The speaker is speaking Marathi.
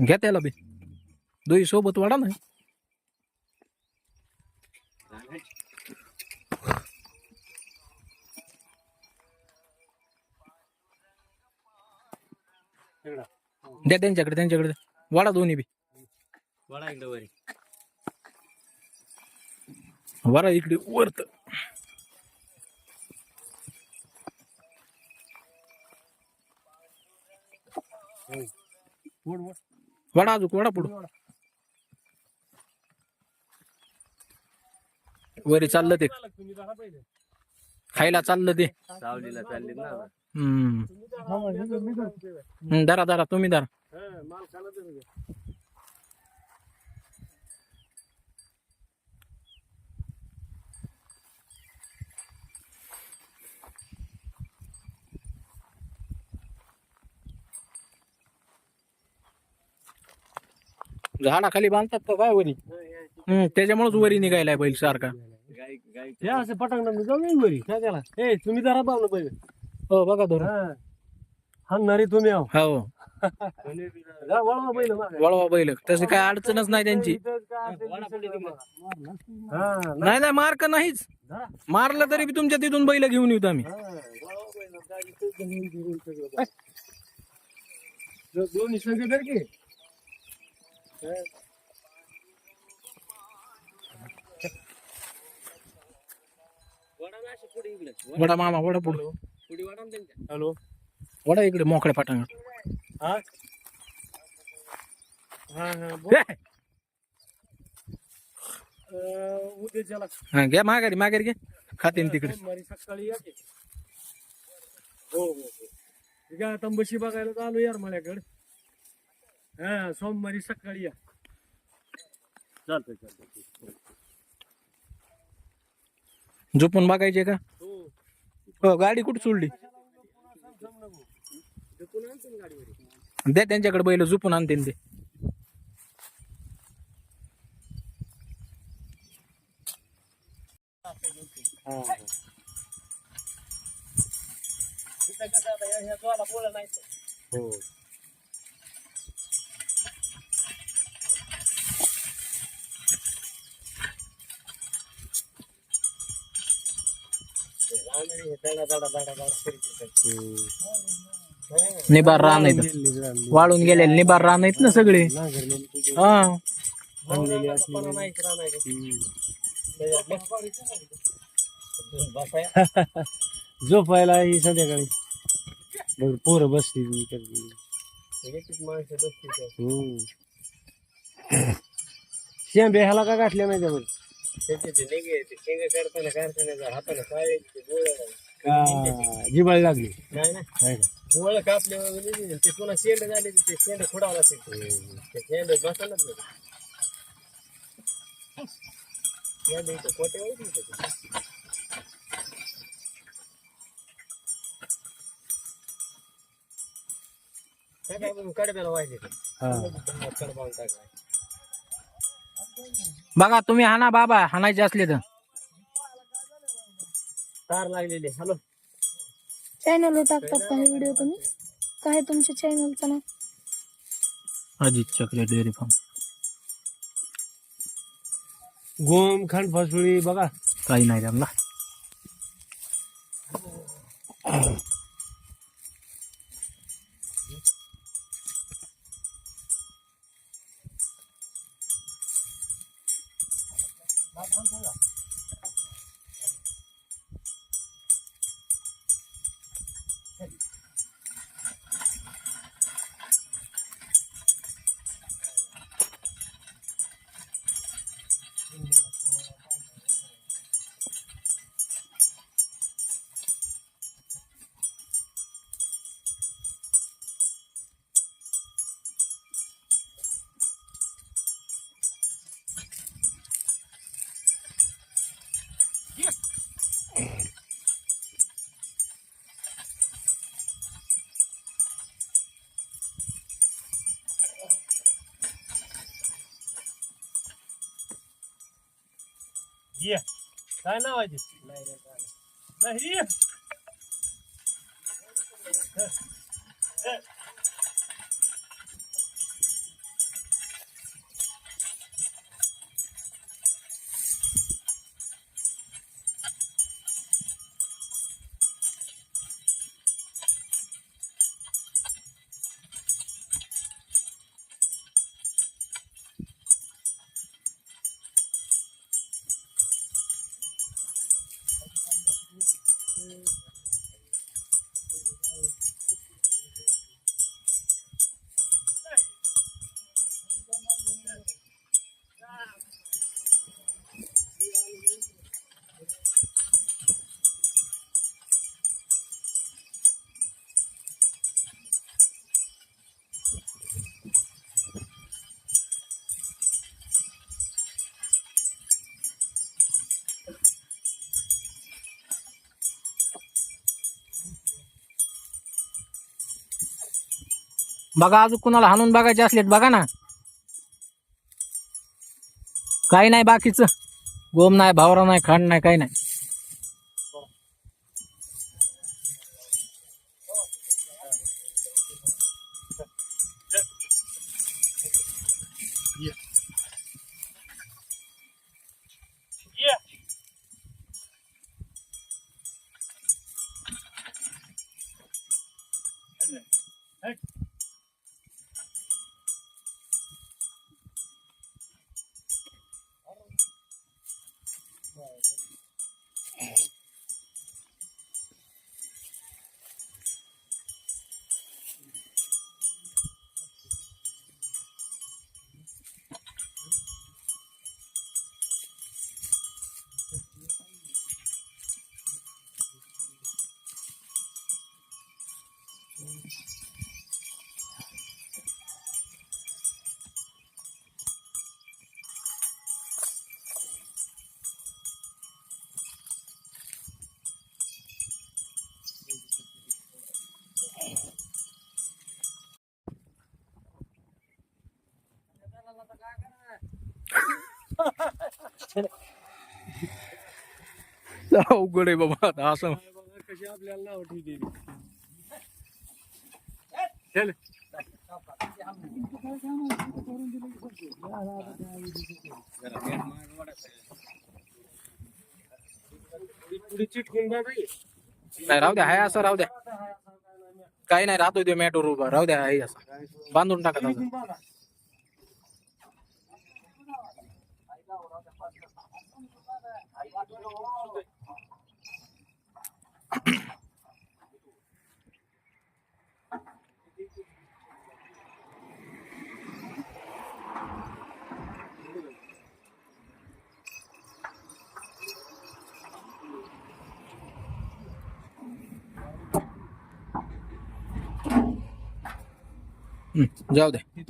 घ्या त्याला बी. दोही सोबत वाढा ना. द्या त्यांच्याकडे त्यांच्याकडे. द्या. वाढा दोन्ही बी. वडा इकडे वरी. वाढा इकडे वरत. वाडा अजून वाडा पुढं. वरी चाललं ते. खायला चाललं ते. सावलीला चालली ना. हम्म. हम्म, धरा धरा तुम्ही धरा. झाडाखाली बांधतात का काय वरी? हम्म त्याच्यामुळेच वरी निघायलाय बैल सारखा. हे असं पटांगण जाऊ येईल बरी काय त्याला ए तुम्ही जरा पहिले हो बघा धरून. हाणणारे तुम्ही आहो. हो. जा, वळवा पहिलं मागे. वळवा बैल. तशी काय अडचणच नाही त्यांची. सगळं. हा. नाही नाही मार्क नाहीच. जा. मारलं तरी बी तुमच्या तिथून बैल घेऊन येऊ आम्ही. हा, वळवा पहिलं. जा, इथं घेऊन फिरून सगळं. जो- दोन्ही संघ धर की. वडा मामा वडा पुढे. हॅलो. वडा इकडे मोकळ्या पाटांग हा? हा हा बोल. अं, हा घ्या माघारी माघारी घे खाते तिकडे. सोमवारी सकाळी या की. हो हो हो. ठीक आहे तंबशी बघायला आलो यार माझ्याकडे हा सोमवारी सकाळी या. चालतंय चालतंय. झोपून बघायचे का? हो. हो गाडी कुठे सोडली? द्या त्यांच्याकडे बैल झोपून आणते ते. हो. निबार रान आहेत. वाळून गेलेले निबार रान आहेत ना सगळे. हा. झोपायला ही संध्याकाळी. बरं पोरं बसली शेंबे ह्याला का गाठल्या नाही त्यावर जिबाळी लागली. नाही का? गोळ कापले ते पुन्हा शेंड झाले ते शेंड खोडावं लागते ते शेंड नाही. कोटे म्हणून कडब्याला वाहिले. हा. कडबावून टाकलाय. बघा तुम्ही हाना बाबा हाणायचे असले तर. तार लागलेली हॅलो. चॅनलवर टाकतात काही व्हिडिओ तुम्ही? काय तुमच्या चॅनलचं नाव? अजित चक्रे डेअरी फार्म. गोम खांड फसुळी बघा. काही नाही त्यांना. ये. काय नाव आहे नाही. बघा अजून कुणाला हाणून बघायचे असलेत बघा ना. काही नाही बाकीचं. गोम नाही भावरा नाही खांड नाही काही नाही. Hey. अवघड आहे बाबा आता असं. कशी आपल्याला नाव ठेवते चल. नाही राहू द्या हाय असं राहू द्या. काही नाही राहतो दे मॅटोर उभा. राहू द्या हाय असं. बांधून टाका त्याचं. चिटकून बघा हं, जाऊ द्या